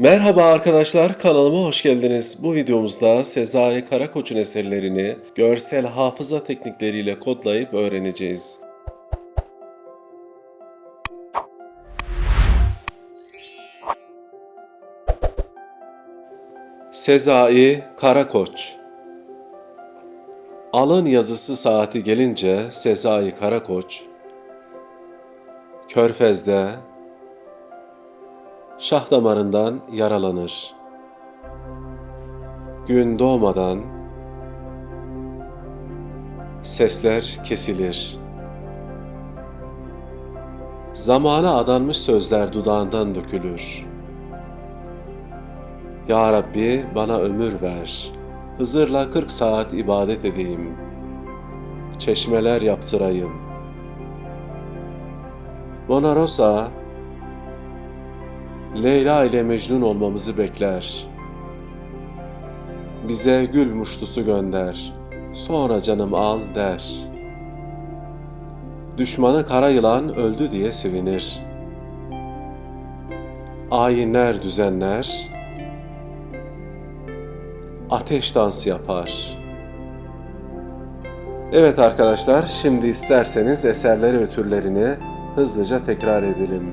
Merhaba arkadaşlar kanalıma hoş geldiniz. Bu videomuzda Sezai Karakoç'un eserlerini görsel hafıza teknikleriyle kodlayıp öğreneceğiz. Sezai Karakoç Alın yazısı saati gelince Sezai Karakoç Körfez'de şah damarından yaralanır. Gün doğmadan sesler kesilir. Zamana adanmış sözler dudağından dökülür. Ya Rabbi bana ömür ver. Hızırla 40 saat ibadet edeyim. Çeşmeler yaptırayım. Mona Rosa Leyla ile Mecnun olmamızı bekler. Bize gül muştusu gönder, sonra canım al der. Düşmanı kara yılan öldü diye sevinir. Ayinler düzenler, ateş dansı yapar. Evet arkadaşlar, şimdi isterseniz eserleri ve türlerini hızlıca tekrar edelim.